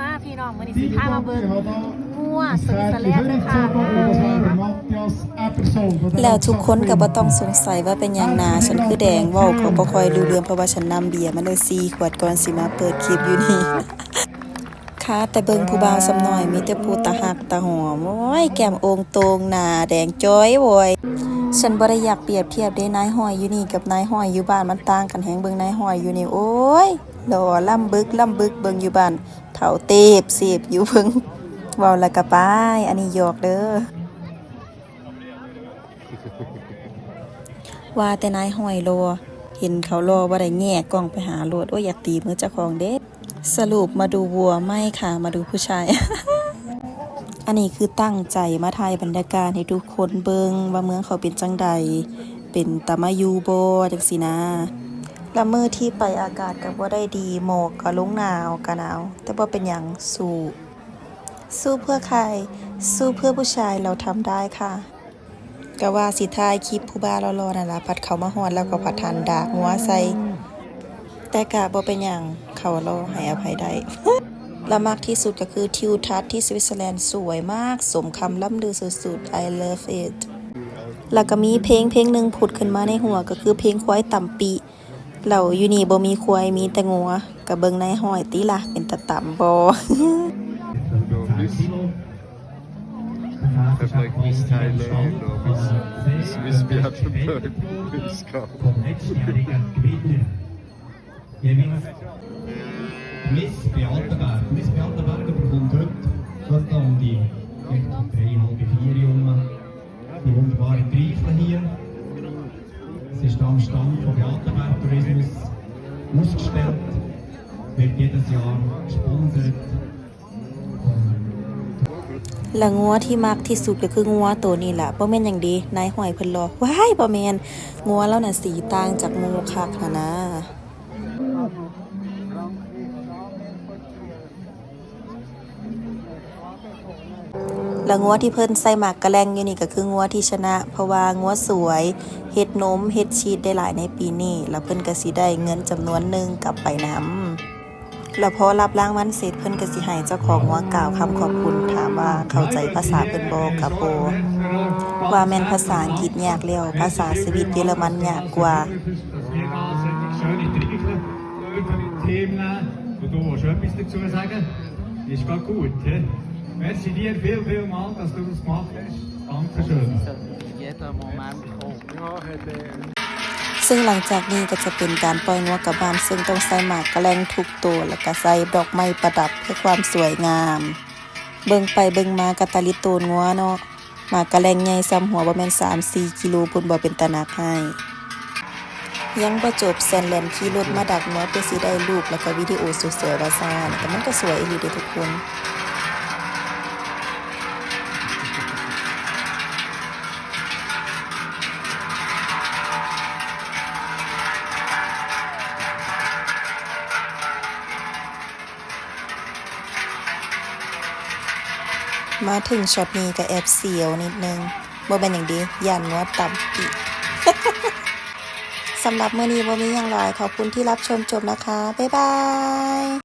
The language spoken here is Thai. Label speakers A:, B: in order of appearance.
A: มาพี่น้องมื้อนี้สิพามาเบิ่งงัวสวิตเซอร์แลนด์เลยค่ะ
B: แล้วทุกคนก็บ่ต้องสงสัยว่าเป็นหยังนาฉันคือแดงเว้าเขาบ่ค่อยรู้เรื่องเพราะว่าฉันนำเบียร์มาเลย4ขวดก่อนสิมาเปิดคลิปอยู่นี่ค่ะแต่เบิ่งผู้บ่าวสำน้อยมีแต่ผู้ตาหักตาหอมโอ้ยแก้มโองโตงหน้าแดงจ้อยโวยฉันบ่ได้อยากเปรียบเทียบเด้นายห้อยอยู่นี่กับนายห้อยอยู่บ้านมันต่างกันแฮงเบิ่งนายห้อยอยู่นี่โอ้ยหล่อล่ำบึกล่ำบึกเบิ่งอยู่บ้าน เฒ่าเตบเสียบอยู่เบิ่งเว้าแล้วก็ไปอันนี้หยอกเด้อ ว่าแต่นายห้อยโล เห็นเขาโลว่าได้แง่กล้องไปหาโลดโอ้ยอยากตีมือเจ้าของเด้สรุปมาดูวัวไม่ค่ะ มาดูผู้ชาย อันนี้คือตั้งใจมาถ่ายบรรยากาศให้ทุกคนเบิงว่าเมืองเขาเป็นจังใด เป็นตามายูโบจังสินะ และมือที่ไปอากาศกับว่าได้ดีหมอกก็ลงหนาวก็หนาว แต่ว่าเป็นอย่างสู้ สู้เพื่อใคร สู้เพื่อผู้ชายเราทำได้ค่ะก็ว่าสิท้ายคลิปผู้บ้ารอๆนั่นละพัดเขามาฮอดแล้วก็พัดทันดากหัวใส่แต่กะบ่เป็นหยังเขารอให้อภัยได้และมากที่สุดก็คือทิวทัศน์ที่สวิตเซอร์แลนด์สวยมาก สมคำล่ำลือสุดๆ I love it แล้วก็มีเพลงเพลงหนึ่งผุดขึ้นมาในหัวก็คือเพลงควายต่ำปี เราอยู่นี่บ่มีควายมีแต่งัวกะเบิงในห้อยติล่ะเป็นตะต่ำบ่
C: Have like Miss Thailand or Miss, Miss, Miss
D: Beatenberg, Miss Cow. Miss Beatenberg, Miss Beatenberg bekommt heute, was da um die dreieinhalb, vier Jahre die wunderbare Greifel hier. Es ist am Stand von Beatenberg Tourismus ausgestellt, wird jedes Jahr gesponsert
B: และงัวที่มักที่สุดก็คืองัวตัวนี้แหละบ่แม่นอย่างดีนายหอยเพิ่นรอว้ายบ่แม่นงัวแล้วน่ะสีต่างจากหมูคักนะนะ และงัวที่เพิ่นใส่หมากกระแลงอยู่นี่ก็คืองัวที่ชนะ เพราะว่างัวสวยเฮ็ดนมเฮ็ดชีสได้หลายในปีนี้ แล้วเพิ่นก็สิได้เงินจำนวนหนึ่งกลับไปนำแล้วพอรับรางวัลเสร็จเพิ่นก็สิให้เจ้าของว่ากล่าวคำขอบคุณถามว่าเข้าใจภาษาเพิ่นบ่กับบ่ว่าแม่นภาษาอังกฤษยากแล้วภาษาสวิตเยอรมันยากกว่า
D: Schöne Treibel über Themen, wo du willst etwas dazu sagen Ist gerade gut. He? Merci dir viel, viel mal, dass du das gemacht hast. Dankeschön.
E: jeder Moment
B: ซึ่งหลังจากนี้ก็จะเป็นการปล่อยงัวกลับบ้านซึ่งต้องใส่หมากกระแลงทุกตัว แล้วก็ใส่ดอกไม้ประดับเพื่อความสวยงาม เบิ่งไปเบิ่งมากะตาลิโตนงัวเนาะหมากกระแลงใหญ่ซ้ำหัวบ่แม่น3-4กิโลพุ่นบ่เป็นตะหนักให้ยังบ่จบแซนแลนขี่รถมาดักงัวเพื่อสิได้รูปแล้วก็วิดีโอสวยๆว่าซ่านแต่มันก็สวยอีหลีเด้ทุกคน มาถึงช็อตนี้ก็แอบเสียวนิดนึงบ่เป็นอย่างดีย่านงัวต่ำปีสำหรับเมื่อนี้บ่มีอยังลอยขอบคุณที่รับชมจบนะคะ บ๊ายบาย